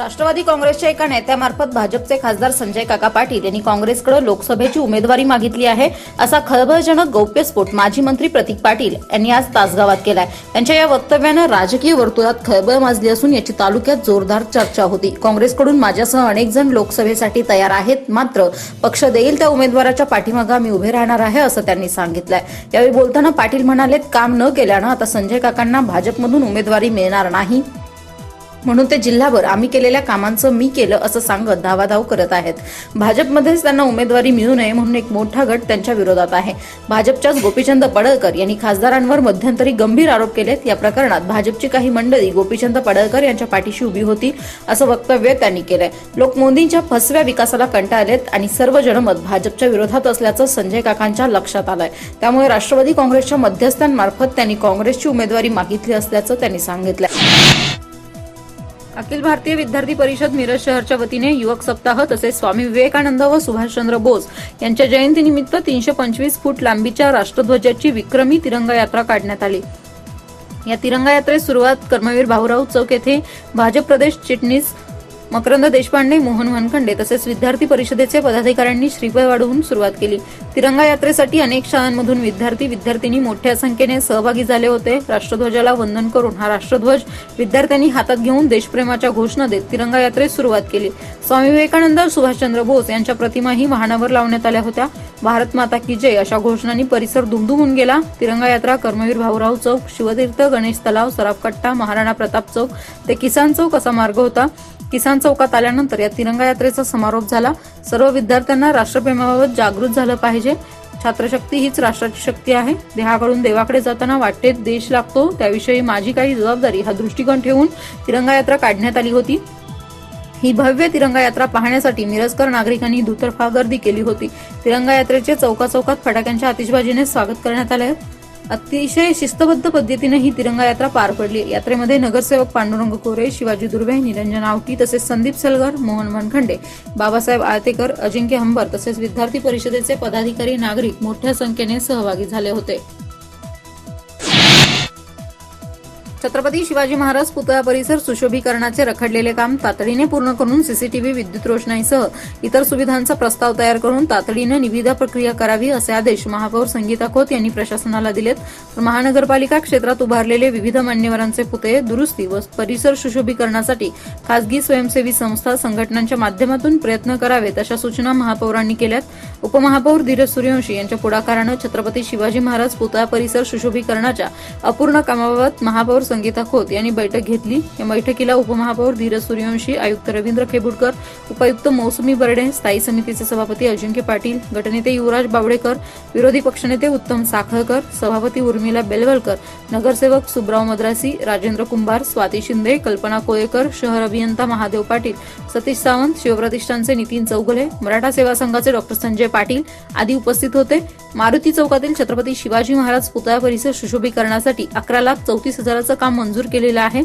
राष्ट्रवादी काँग्रेसच्या एका नेत्यामार्फत भाजपचे खासदार संजय काका पाटील यांनी काँग्रेसकडे लोकसभेची उमेदवारी मागितली आहे असा खळबळजनक गौप्यस्फोट माजी मंत्री प्रतीक पाटील यांनी आज तासगावात केलाय. त्यांच्या या वक्तव्यानं राजकीय वर्तुळात खळबळ माजली असून याची तालुक्यात जोरदार चर्चा होती. काँग्रेसकडून माझ्यासह अनेक जण लोकसभेसाठी तयार आहेत मात्र पक्ष देईल त्या उमेदवाराच्या पाठीमागे मी उभे राहणार आहे असं त्यांनी सांगितलंय. यावेळी बोलताना पाटील म्हणाले काम न केल्यानं आता संजय काकांना भाजपमधून उमेदवारी मिळणार नाही. म्हणून ते जिल्हाभर आम्ही केलेल्या कामांचं मी केलं असं सांगत धावाधाव करत आहेत. भाजपमध्येच त्यांना उमेदवारी मिळू नये म्हणून एक मोठा गट त्यांच्या विरोधात आहे. भाजपच्याच गोपीचंद पडळकर यांनी खासदारांवर मध्यंतरी गंभीर आरोप केलेत. या प्रकरणात भाजपची काही मंडळी गोपीचंद पडळकर यांच्या पाठीशी उभी होती असं वक्तव्य त्यांनी केलंय. लोक मोदींच्या फसव्या विकासाला कंटाळलेत आणि सर्व जनमत भाजपच्या विरोधात असल्याचं संजय काकांच्या लक्षात आलंय. त्यामुळे राष्ट्रवादी काँग्रेसच्या मध्यस्थांमार्फत त्यांनी काँग्रेसची उमेदवारी मागितली असल्याचं त्यांनी सांगितलं अखिल भारतीय विद्यार्थी परिषद मिरज शहरच्या वतीने युवक सप्ताह तसेच स्वामी विवेकानंद व सुभाषचंद्र बोस यांच्या जयंतीनिमित्त तीनशे पंचवीस फूट लांबीच्या राष्ट्रध्वजाची विक्रमी तिरंगा यात्रा काढण्यात आली. या तिरंगा यात्रेस सुरुवात कर्मवीर भाऊराव चौक येथे भाजप प्रदेश चिटणीस मकरंद देशपांडे मोहन वनखंडे तसेच विद्यार्थी परिषदेचे पदाधिकाऱ्यांनी श्रीफळ वाढवून सुरुवात केली. तिरंगा यात्रेसाठी अनेक शाळांमधून विद्यार्थी विद्यार्थिनी मोठ्या संख्येने सहभागी झाले होते. राष्ट्रध्वजाला वंदन करून हा राष्ट्रध्वज विद्यार्थ्यांनी हातात घेऊन देशप्रेमाच्या घोषणा देत तिरंगा यात्रेस सुरुवात केली. स्वामी विवेकानंद सुभाषचंद्र बोस यांच्या प्रतिमाही वाहनावर लावण्यात आल्या होत्या. भारत माता की जय अशा घोषणांनी परिसर दुमदुमून गेला. तिरंगा यात्रा कर्मवीर भाऊराव चौक शिवतीर्थ गणेश तलाव सराफकट्टा महाराणा प्रताप चौक ते किसान चौक असा मार्ग होता. किसान चौकात आल्यानंतर या तिरंगा यात्रेचा समारोप झाला. सर्व विद्यार्थ्यांना राष्ट्रप्रेमाबाबत जागृत झालं पाहिजे. छात्रशक्ती हीच राष्ट्राची शक्ती आहे. देहाकडून देवाकडे जाताना वाटेत देश लागतो. त्याविषयी माझी काही जबाबदारी हा दृष्टिकोन ठेवून तिरंगा यात्रा काढण्यात आली होती. ही भव्य तिरंगा यात्रा पाहण्यासाठी मिरजकर नागरिकांनी दुतर्फा गर्दी केली होती. तिरंगा यात्रेचे चौका चौकात फटाक्यांच्या आतिषबाजीने स्वागत करण्यात आले. अतिशय शिस्तबद्ध पद्धतीने ही तिरंगा यात्रा पार पडली. यात्रेमध्ये नगरसेवक पांडुरंग कोरे शिवाजी दुर्वे निरंजन आवटी तसेच संदीप सलगर मोहन मनखंडे बाबासाहेब आळतेकर अजिंक्य हंबर तसेच विद्यार्थी परिषदेचे पदाधिकारी नागरिक मोठ्या संख्येने सहभागी झाले होते. छत्रपती शिवाजी महाराज पुतळा परिसर सुशोभीकरणाचे रखडलेले काम तातडीने पूर्ण करून सीसीटीव्ही विद्युत रोषणाईसह इतर सुविधांचा प्रस्ताव तयार करून तातडीने निविदा प्रक्रिया करावी असे आदेश महापौर संगीता खोत यांनी प्रशासनाला दिलेत. तर महानगरपालिका क्षेत्रात उभारलेले विविध मान्यवरांचे पुतळे दुरुस्ती व परिसर सुशोभीकरणासाठी खासगी स्वयंसेवी संस्था संघटनांच्या माध्यमातून प्रयत्न करावेत अशा सूचना महापौरांनी केल्यात. उपमहापौर धीरज सूर्यवंशी यांच्या पुढाकारानं छत्रपती शिवाजी महाराज पुतळा परिसर सुशोभीकरणाच्या अपूर्ण कामाबाबत महापौर संगीता खोत यांनी बैठक घेतली. या बैठकीला उपमहापौर धीरज सूर्यवंशी आयुक्त रवींद्र खेबुडकर उपायुक्त मौसमी बर्डे स्थायी समितीचे सभापती अजिंक्य पाटील गटनेते युवराज बावडेकर विरोधी पक्षनेते उत्तम साखळकर सभापती उर्मिला बेलवलकर नगरसेवक सुब्राव मद्रासी राजेंद्र कुंभार स्वाती शिंदे कल्पना कोळेकर शहर अभियंता महादेव पाटील सतीश सावंत शिवप्रतिष्ठानचे नितीन चौगले मराठा सेवा संघाचे डॉक्टर संजय पाटील आदी उपस्थित होते. मारुती चौकातील छत्रपती शिवाजी महाराज पुतळा परिसर सुशोभीकरणासाठी अकरा लाख चौतीस हजाराचं काम मंजूर केलेलं आहे.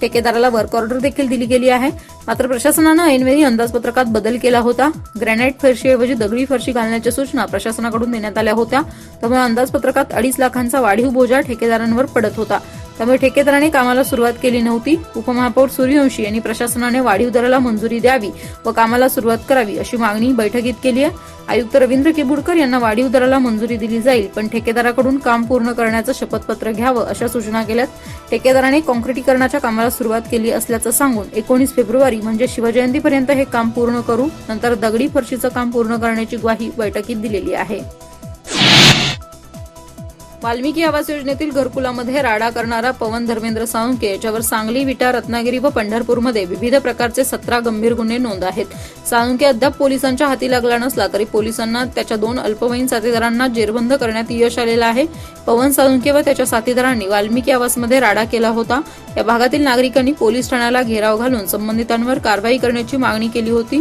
ठेकेदाराला वर्क ऑर्डर देखील दिली गेली आहे. मात्र प्रशासनानं ऐनवेळी अंदाजपत्रकात बदल केला होता. ग्रॅनाइट फरशीऐवजी दगडी फरशी घालण्याच्या सूचना प्रशासनाकडून देण्यात आल्या होत्या. त्यामुळे अंदाजपत्रकात अडीच लाखांचा वाढीव बोजा ठेकेदारांवर पडत होता. त्यामुळे ठेकेदाराने कामाला सुरुवात केली नव्हती. उपमहापौर सूर्यवंशी यांनी प्रशासनाने वाढीव दराला मंजुरी द्यावी व कामाला सुरुवात करावी अशी मागणी बैठकीत केली आहे. आयुक्त रवींद्र केबुडकर यांना वाढीव दराला मंजुरी दिली जाईल पण ठेकेदाराकडून काम पूर्ण करण्याचं शपथपत्र घ्यावं अशा सूचना केल्यात. ठेकेदाराने कॉन्क्रिटीकरणाच्या कामाला सुरुवात केली असल्याचं सांगून एकोणीस फेब्रुवारी म्हणजे शिवजयंतीपर्यंत हे काम पूर्ण करू नंतर दगडी फरशीचं काम पूर्ण करण्याची ग्वाही बैठकीत दिलेली आहे. वाल्मिकी आवास योजनेतील घरकुलामध्ये राडा करणारा पवन धर्मेंद्र साळुंके याच्यावर सांगली विटा रत्नागिरी व पंढरपूरमध्ये विविध प्रकारचे सतरा गंभीर गुन्हे नोंद आहेत. साळुंके अद्याप पोलिसांच्या हाती लागला नसला तरी पोलिसांना त्याच्या दोन अल्पवयीन साथीदारांना जेरबंद करण्यात यश आलेलं आहे. पवन साळुंके व त्याच्या साथीदारांनी वाल्मिकी आवासमध्ये राडा केला होता. या भागातील नागरिकांनी पोलीस ठाण्याला घेराव घालून संबंधितांवर कारवाई करण्याची मागणी केली होती.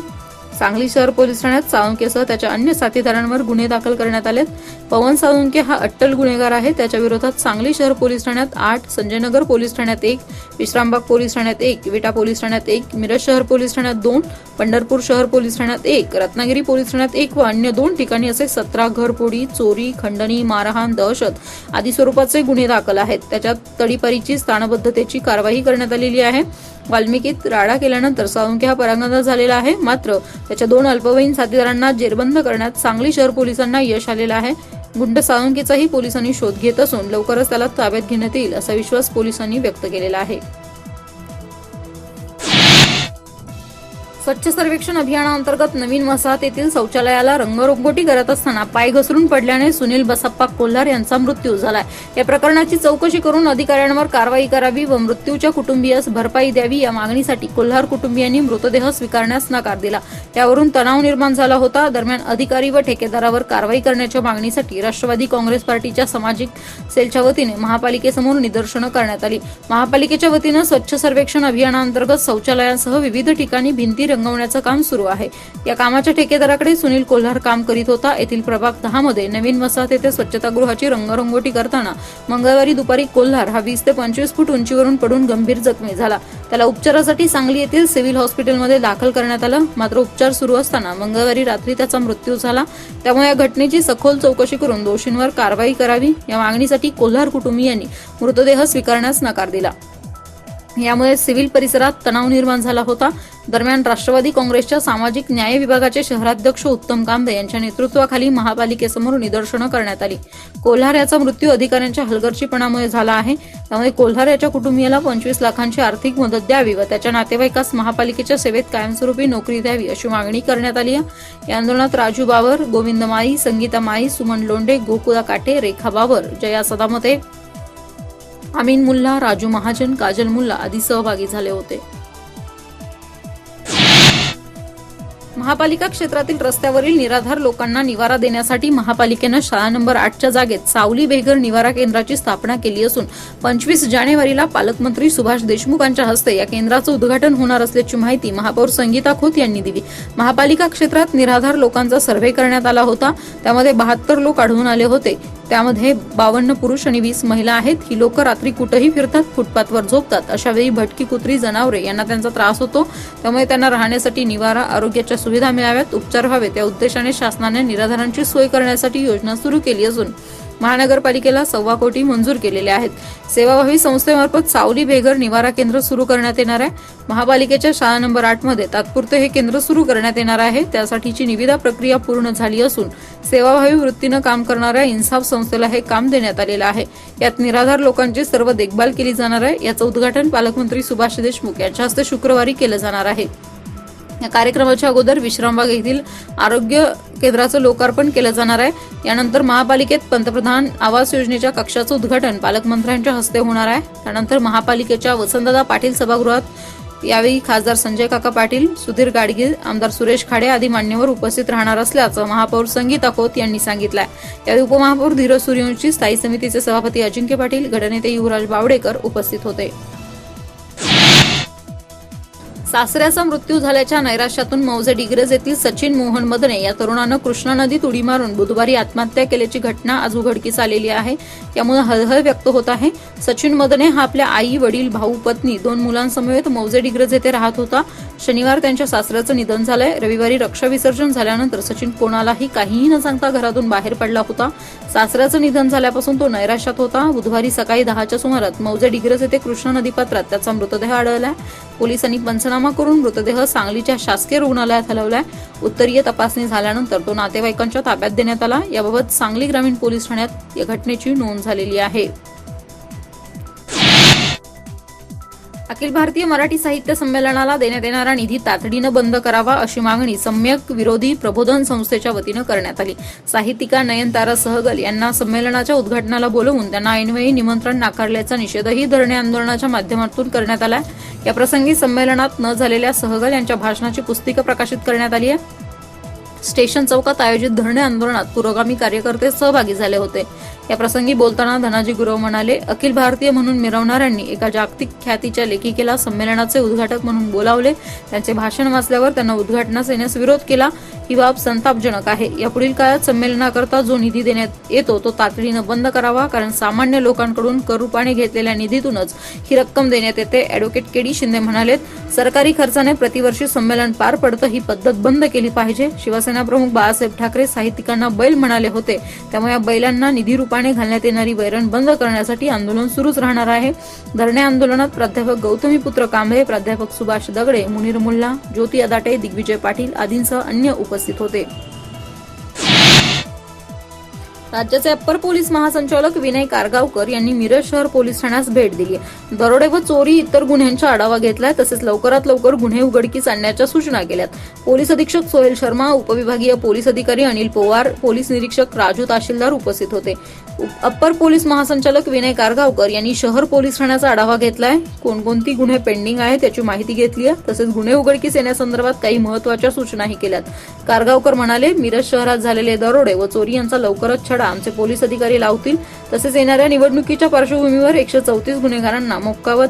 सांगली शहर पोलीस ठाण्यात साळुंकेसह त्याच्या अन्य साथीदारांवर गुन्हे दाखल करण्यात आलेत. पवन साळुंके हा अट्टल गुन्हेगार आहे. त्याच्या विरोधात सांगली शहर पोलीस ठाण्यात आठ संजयनगर पोलीस ठाण्यात एक विश्रामबाग पोलीस ठाण्यात एक विटा पोलीस ठाण्यात एक मिरज शहर पोलीस ठाण्यात दोन पंढरपूर शहर पोलीस ठाण्यात एक रत्नागिरी पोलीस ठाण्यात एक व अन्य दोन ठिकाणी असे सतरा घरफोडी चोरी खंडणी मारहाण दहशत आदी स्वरूपाचे गुन्हे दाखल आहेत. त्याच्यात तडीपारीची स्थानबद्धतेची कारवाई करण्यात आलेली आहे. वाल्मिकीत राडा केल्यानंतर साळुंके हा परांगदा झालेला आहे. मात्र त्याच्या दोन अल्पवयीन साथीदारांना जेरबंद करण्यात सांगली शहर पोलिसांना यश आलेलं आहे. गुंड साळुंकेचाही पोलिसांनी शोध घेत असून लवकरच त्याला ताब्यात घेण्यात येईल असा विश्वास पोलिसांनी व्यक्त केलेला आहे. स्वच्छ सर्वेक्षण अभियानाअंतर्गत नवीन वसाहत येथील शौचालयाला रंगरंगोटी करत असताना पाय घसरून पडल्याने सुनील बसप्पा कोल्हार यांचा मृत्यू झालाय. या प्रकरणाची चौकशी करून अधिकाऱ्यांवर कारवाई करावी व मृत्यूच्या कुटुंबियास भरपाई द्यावी या मागणीसाठी कोल्हार कुटुंबियांनी मृतदेह स्वीकारण्यास नकार दिला. त्यावरून तणाव निर्माण झाला होता. दरम्यान अधिकारी व ठेकेदारावर कारवाई करण्याच्या मागणीसाठी राष्ट्रवादी काँग्रेस पार्टीच्या सामाजिक सेलच्या वतीने महापालिकेसमोर निदर्शनं करण्यात आली. महापालिकेच्या वतीनं स्वच्छ सर्वेक्षण अभियानाअंतर्गत शौचालयांसह विविध ठिकाणी भिंती रंगवण्याचं काम सुरू आहे. या कामाच्या ठेकेदाराकडे सुनील कोल्हार काम करीत होता. येथील प्रभाग दहा मध्ये नवीन वसाहत येथे स्वच्छतागृहाची रंगरंगोटी करताना मंगळवारी दुपारी कोल्हार हा वीस ते पंचवीस फूट उंचीवरून पडून गंभीर जखमी झाला. त्याला उपचारासाठी सांगली येथील सिव्हिल हॉस्पिटलमध्ये दाखल करण्यात आलं. मात्र उपचार सुरू असताना मंगळवारी रात्री त्याचा मृत्यू झाला. त्यामुळे या घटनेची सखोल चौकशी करून दोषींवर कारवाई करावी. या मागणीसाठी कोल्हार कुटुंबियांनी मृतदेह स्वीकारण्यास नकार दिला. यामुळे सिव्हिल परिसरात तणाव निर्माण झाला होता. दरम्यान राष्ट्रवादी काँग्रेसच्या सामाजिक न्याय विभागाचे शहराध्यक्ष उत्तम कांबे यांच्या नेतृत्वाखाली महापालिकेसमोर निदर्शनं करण्यात आली. कोल्हार याचा मृत्यू अधिकाऱ्यांच्या हलगर्जीपणामुळे झाला आहे. त्यामुळे कोल्हार याच्या कुटुंबियाला पंचवीस लाखांची आर्थिक मदत द्यावी व त्याच्या नातेवाईकास महापालिकेच्या सेवेत कायमस्वरूपी नोकरी द्यावी अशी मागणी करण्यात आली आहे. या आंदोलनात राजू बावर गोविंद माई संगीता माई सुमन लोंढे गोकुळा काटे रेखा बावर जया सदामते अमीन मुल्ला राजू महाजन काजल मुल्ला आदी सहभागी झाले होते. महापालिका क्षेत्रातील रस्त्यावरील निराधार लोकांना निवारा देण्यासाठी महापालिकेनं शाळा नंबर आठच्या जागेत सावली बेघर निवारा केंद्राची स्थापना केली असून पंचवीस जानेवारीला पालकमंत्री सुभाष देशमुख यांच्या हस्ते या केंद्राचं उद्घाटन होणार असल्याची माहिती महापौर संगीता खोत यांनी दिली. महापालिका क्षेत्रात निराधार लोकांचा सर्व्हे करण्यात आला होता. त्यामध्ये बहात्तर लोक आढळून आले होते. त्यामध्ये बावन्न पुरुष आणि वीस महिला आहेत. ही लोक रात्री कुठेही फिरतात फुटपाथवर झोपतात. अशा वेळी भटकी कुत्री जनावरे यांना त्यांचा त्रास होतो. त्यामुळे त्यांना राहण्यासाठी निवारा आरोग्याच्या सुविधा मिळाव्यात उपचार व्हावेत. या उद्देशाने शासनाने निराधारांची सोय करण्यासाठी योजना सुरू केली असून महानगरपालिकेला सव्वा कोटी मंजूर केलेले आहेत. सेवाभावी संस्थेमार्फत सावली बेघर निवारा केंद्र सुरू करण्यात येणार आहे. महापालिकेच्या शाळा नंबर आठमध्ये तात्पुरते हे केंद्र सुरू करण्यात येणार आहे. त्यासाठीची निविदा प्रक्रिया पूर्ण झाली असून सेवाभावी वृत्तीनं काम करणाऱ्या इन्साफ संस्थेला हे काम देण्यात आलेलं आहे. यात निराधार लोकांची सर्व देखभाल केली जाणार आहे. याचं उद्घाटन पालकमंत्री सुभाष देशमुख यांच्या हस्ते शुक्रवारी केलं जाणार आहे. या कार्यक्रमाच्या अगोदर विश्रामबाग येथील आरोग्य केंद्राचं लोकार्पण केलं जाणार आहे. यानंतर महापालिकेत पंतप्रधान आवास योजनेच्या कक्षाचं उद्घाटन पालकमंत्र्यांच्या हस्ते होणार आहे. त्यानंतर महापालिकेच्या वसंतदादा पाटील सभागृहात यावेळी खासदार संजय काका पाटील सुधीर गाडगीळ आमदार सुरेश खाडे आदी मान्यवर उपस्थित राहणार असल्याचं महापौर संगीता खोत यांनी सांगितलंय. यावेळी उपमहापौर धीरज सूर्यवंशी स्थायी समितीचे सभापती अजिंक्य पाटील गटनेते युवराज बावडेकर उपस्थित होते. सासऱ्याचा मृत्यू झाल्याच्या नैराश्यातून मौजे डिग्रज येथील सचिन मोहन मदने या तरुणानं कृष्णा नदीत उडी मारून बुधवारी आत्महत्या केल्याची घटना आज उघडकीस आलेली आहे. त्यामुळे हळहळ व्यक्त होत आहे. सचिन मदने हा आपल्या आई वडील भाऊ पत्नी दोन मुलांसमवेत मौजे डिग्रज येथे राहत होता. शनिवार त्यांच्या सासऱ्याचं निधन झालंय. रविवारी रक्षा विसर्जन झाल्यानंतर सचिन कोणालाही काहीही न सांगता घरातून बाहेर पडला होता. सासऱ्याचं निधन झाल्यापासून तो नैराश्यात होता. बुधवारी सकाळी दहाच्या सुमारात मौजे डिग्रज येथे कृष्णा नदीपात्रात त्याचा मृतदेह आढळला पोलिसांनी पंचनामा करून मृतदेह सांगलीच्या शासकीय रुग्णालयात हलवलाय. उत्तरीय तपासणी झाल्यानंतर तो नातेवाईकांच्या ताब्यात देण्यात आला. याबाबत सांगली ग्रामीण पोलीस ठाण्यात या घटनेची नोंद झालेली आहे. अखिल भारतीय मराठी साहित्य संमेलनाला देण्यात येणारा निधी तातडीनं बंद करावा अशी मागणी सम्यक विरोधी प्रबोधन संस्थेच्या वतीनं करण्यात आली. साहित्यिका नयनतारा सहगल यांना संमेलनाच्या उद्घाटनाला बोलवून त्यांना ऐनवेळी निमंत्रण नाकारल्याचा निषेधही धरणे आंदोलनाच्या माध्यमातून करण्यात आला या प्रसंगी संमेलनात न झालेल्या सहगल यांच्या भाषणाची पुस्तिका प्रकाशित करण्यात आली आहे. स्टेशन चौकात आयोजित धरणे आंदोलनात पुरोगामी कार्यकर्ते सहभागी झाले होते. या प्रसंगी बोलताना धनाजी गुरव म्हणाले अखिल भारतीय म्हणून मिरवणाऱ्यांनी एका जागतिक ख्यातीच्या लेखिकेला संमेलनाचे उद्घाटक म्हणून बोलावले. त्यांचे भाषण वाचल्यावर त्यांना उद्घाटनास येण्यास विरोध केला. ही बाब संतापजनक आहे. यापुढील काळात संमेलनाकरता जो निधी देण्यात येतो तो तातडीनं बंद करावा कारण सामान्य लोकांकडून करूपाने घेतलेल्या निधीतूनच ही रक्कम देण्यात येते. अॅडव्होकेट केडी शिंदे म्हणालेत सरकारी खर्चाने प्रतिवर्षी संमेलन पार पडतं ही पद्धत बंद केली पाहिजे. शिवसेना प्रमुख बाळासाहेब ठाकरे साहित्यिकांना बैल म्हणाले होते. त्यामुळे या बैलांना निधी रूपाने घालण्यात येणारी वैरण बंद करण्यासाठी आंदोलन सुरूच राहणार आहे. धरणे आंदोलनात प्राध्यापक गौतमी पुत्र कांबळे प्राध्यापक सुभाष दगडे मुनीर मुल्ला ज्योती अदाटे दिग्विजय पाटील आदींसह अन्य उपस्थित होते. राज्याचे अप्पर पोलीस महासंचालक विनय कारगावकर यांनी मिरज शहर पोलीस ठाण्यास भेट दिली. आहे. दरोडे व चोरी इतर गुन्ह्यांचा आढावा घेतलाय तसेच लवकरात लवकर गुन्हे उघडकीस आणण्याच्या सूचना केल्यात. पोलीस अधीक्षक सोहेल शर्मा उपविभागीय पोलीस अधिकारी अनिल पवार पोलीस निरीक्षक राजू ताशीलदार उपस्थित होते. अप्पर पोलीस महासंचालक विनय कारगावकर यांनी शहर पोलीस ठाण्याचा आढावा घेतलाय. कोणकोणती गुन्हे पेंडिंग आहेत त्याची माहिती घेतली आहे तसेच गुन्हे उघडकीस येण्यासंदर्भात काही महत्त्वाच्या सूचनाही केल्यात. कारगावकर म्हणाले मिरज शहरात झालेले दरोडे व चोरी यांचा लवकरच छडा आमचे पोलीस अधिकारी लावतील. तसेच येणाऱ्या निवडणुकीच्या पार्श्वभूमीवर एकशे चौतीस गुन्हेगारांना मोक्का व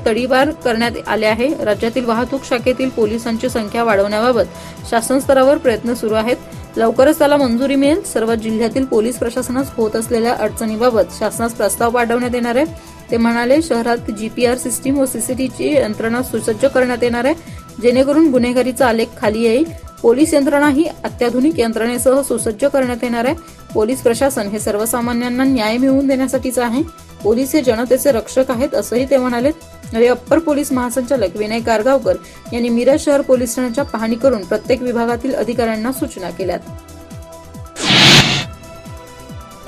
करण्यात आले आहे. राज्यातील वाहतूक शाखेतील पोलिसांची संख्या वाढवण्याबाबत शासन स्तरावर प्रयत्न सुरू आहेत. लवकरच त्याला मंजुरी मिळेल. सर्व जिल्ह्यातील पोलीस प्रशासनास होत असलेल्या अडचणीबाबत शासनास प्रस्ताव पाठवण्यात येणार आहे. ते म्हणाले शहरात जीपीआर सिस्टीम व सीसीटीची यंत्रणा सुसज्ज करण्यात येणार आहे. जेणेकरून गुन्हेगारीचा आलेख खाली येईल. पोलीस यंत्रणा ही अत्याधुनिक यंत्रणेसह सुसज्ज करण्यात येणार आहे. पोलीस प्रशासन हे सर्वसामान्यांना न्याय मिळवून देण्यासाठीच आहे. पोलीस हे जनतेचे रक्षक आहेत असंही ते म्हणाले. यावेळी अप्पर पोलीस महासंचालक विनय कारगावकर यांनी मिरज शहर पोलीस ठाण्याच्या पाहणी करून प्रत्येक विभागातील अधिकाऱ्यांना सूचना केल्यात.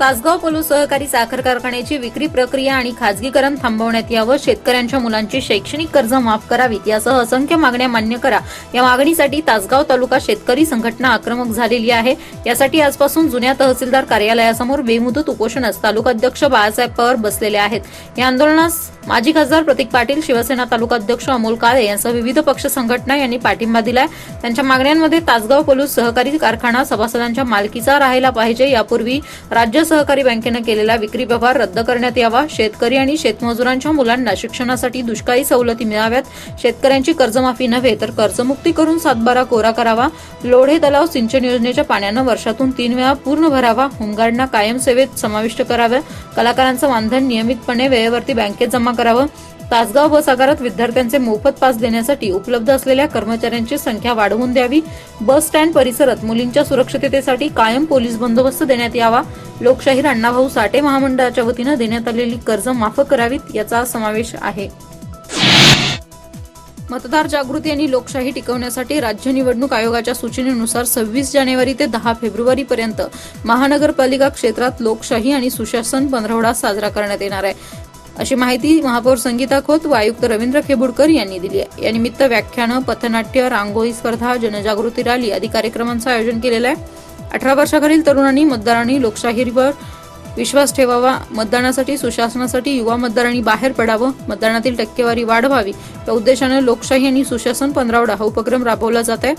तासगाव पोलो सहकारी साखर कारखान्याची विक्री प्रक्रिया आणि खासगीकरण थांबवण्यात यावं शेतकऱ्यांच्या मुलांची शैक्षणिक कर्ज माफ करावीत यासह असंख्य मागण्या मान्य करा. या मागणीसाठी तासगाव तालुका शेतकरी संघटना आक्रमक झालेली आहे. यासाठी आजपासून जुन्या तहसीलदार कार्यालयासमोर बेमुदत उपोषणास तालुकाध्यक्ष बाळासाहेब पवार बसलेले आहेत. या आंदोलनास माजी खासदार प्रतीक पाटील शिवसेना तालुकाध्यक्ष अमोल काळे यांसह विविध पक्ष संघटना यांनी पाठिंबा दिलाय. त्यांच्या मागण्यांमध्ये तासगाव पोलूस सहकारी कारखाना सभासदांच्या मालकीचा राहायला पाहिजे. यापूर्वी राज्य सहकारी बँकेनं केलेला विक्री व्यवहार रद्द करण्यात यावा. शेतकरी आणि शेतमजुरांच्या मुलांना शिक्षणासाठी दुष्काळी सवलती मिळाव्यात. शेतकऱ्यांची कर्जमाफी नव्हे तर कर्जमुक्ती करून सातबारा कोरा करावा. लोढे तलाव सिंचन योजनेच्या पाण्यानं वर्षातून तीन वेळा पूर्ण भरावा. होमगार्डना कायम सेवेत समाविष्ट कराव्या कलाकारांचं मानधन नियमितपणे वेळेवरती बँकेत जमा करावं. तासगाव बस आगारात विद्यार्थ्यांचे मोफत पास देण्यासाठी उपलब्ध असलेल्या कर्मचाऱ्यांची संख्या वाढवून द्यावी. बस स्टँड परिसरात मुलींच्या सुरक्षिततेसाठी कायम पोलीस बंदोबस्त देण्यात यावा. लोकशाहीर अण्णाभाऊ साठे महामंडळाच्या वतीनं देण्यात आलेली कर्ज माफ करावीत याचा समावेश आहे. मतदार जागृती आणि लोकशाही टिकवण्यासाठी राज्य निवडणूक आयोगाच्या सूचनेनुसार सव्वीस जानेवारी ते दहा फेब्रुवारी पर्यंत महानगरपालिका क्षेत्रात लोकशाही आणि सुशासन पंधरवडा साजरा करण्यात येणार आहे. अशी माहिती महापौर संगीता खोत व आयुक्त रवींद्र खेबुडकर यांनी दिली आहे. यानिमित्त व्याख्यानं पथनाट्य रांगोळी स्पर्धा जनजागृती रॅली आदी कार्यक्रमांचं आयोजन केलेलं आहे. अठरा वर्षाखालील तरुणांनी मतदारांनी लोकशाहीवर विश्वास ठेवावा. मतदानासाठी सुशासनासाठी युवा मतदारांनी बाहेर पडावं. मतदानातील टक्केवारी वाढवावी. या उद्देशानं लोकशाही आणि सुशासन पंधरावडा हा उपक्रम राबवला जात आहे.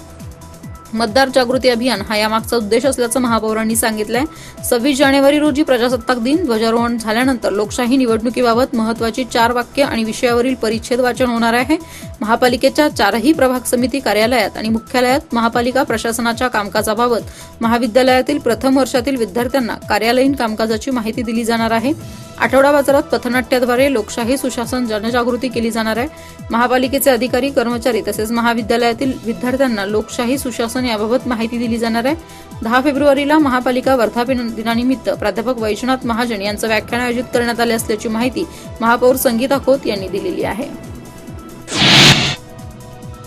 मतदार जागृती अभियान हा यामागचा उद्देश असल्याचं महापौरांनी सांगितलंय. सव्वीस जानेवारी रोजी प्रजासत्ताक दिन. ध्वजारोहण झाल्यानंतर लोकशाही निवडणुकीबाबत महत्वाची चार वाक्य आणि विषयावरील परिच्छेद वाचन होणार आहे. महापालिकेच्या चारही प्रभाग समिती कार्यालयात आणि मुख्यालयात महापालिका प्रशासनाच्या कामकाजाबाबत महाविद्यालयातील प्रथम वर्षातील विद्यार्थ्यांना कार्यालयीन कामकाजाची माहिती दिली जाणार आहे. आठवडा बाजारात पथनाट्याद्वारे लोकशाही सुशासन जनजागृती केली जाणार आहे. महापालिकेचे अधिकारी कर्मचारी तसेच महाविद्यालयातील विद्यार्थ्यांना लोकशाही सुशासन याबाबत माहिती दिली जाणार आहे. दहा फेब्रुवारीला महापालिका वर्धापन दिनानिमित्त प्राध्यापक वैजनाथ महाजन यांचं व्याख्यान आयोजित करण्यात आले असल्याची माहिती महापौर संगीता खोत यांनी दिलेली आहे.